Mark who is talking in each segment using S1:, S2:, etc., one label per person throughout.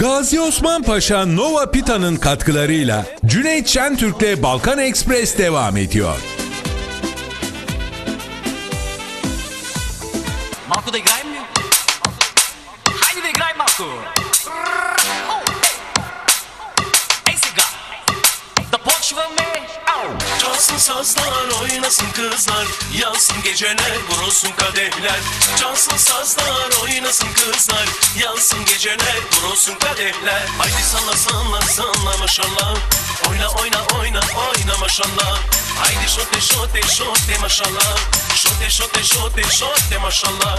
S1: Gazi Osman Paşa Nova Pita'nın katkılarıyla Cüneyt Şentürk'le Balkan Express devam ediyor.
S2: Marco de Grime nu. Haydi de Grime Marco. Ey. Da poczwa me. Au.
S3: Çalsın sazlar oynasın kızlar Yansın geceler vurulsun kadehler Çalsın sazlar oynasın kızlar Yansın geceler vurulsun kadehler. Haydi salla salla salla maşallah. Oyna oyna oyna oyna maşallah. Haydi şote şote şote maşallah. Şote şote şote şote maşallah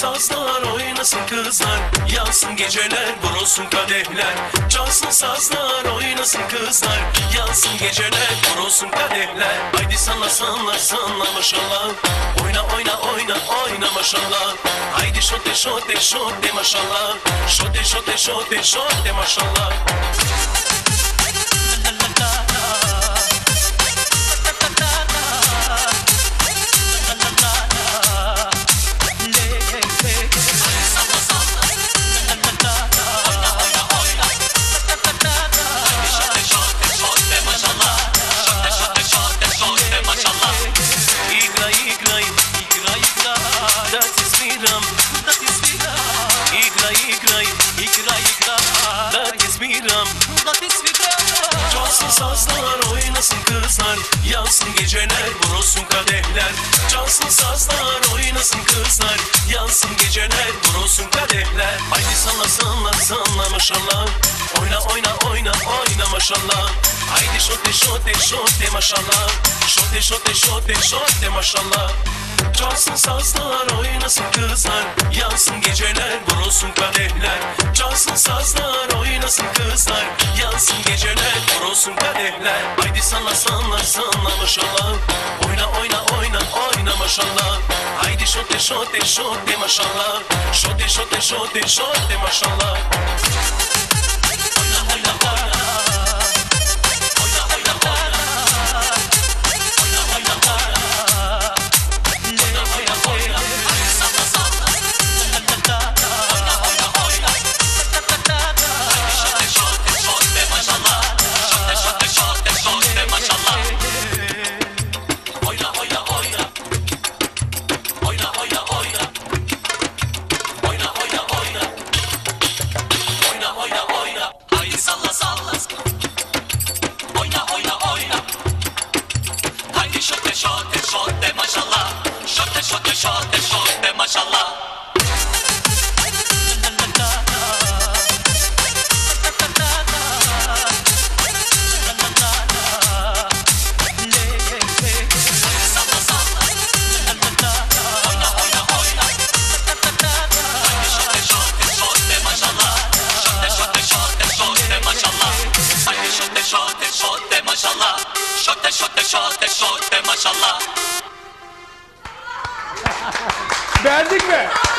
S3: sazlar oynasın kızlar. Yansın geceler vurulsun kadehler. Çalsın sazlar oynasın kızlar. Yansın geceler vurulsun kadehler. Haydi salla salla salla maşallah. Oyna oyna oyna oyna maşallah. Haydi şote şote şote maşallah. Şote şote şote şote maşallah sazlar oynasın kızlar, yansın geceler vurulsun kadehler. Çalsın sazlar oynasın kızlar, yansın geceler vurulsun kadehler. Haydi salla salla salla maşallah, oyna oyna oyna oyna maşallah. Haydi şote şote şote maşallah, şote şote şote şote maşallah. Çalsın sazlar oynasın kızlar Yansın geceler vurulsun kadehler Çalsın sazlar oynasın kızlar Yansın geceler vurulsun kadehler Haydi salla salla salla maşallah. Oyna oyna oyna oyna maşallah. Haydi şote şote şote maşallah. Şote şote şote şote maşallah şote şote şote maşallah. Şote şote şote şote maşallah back.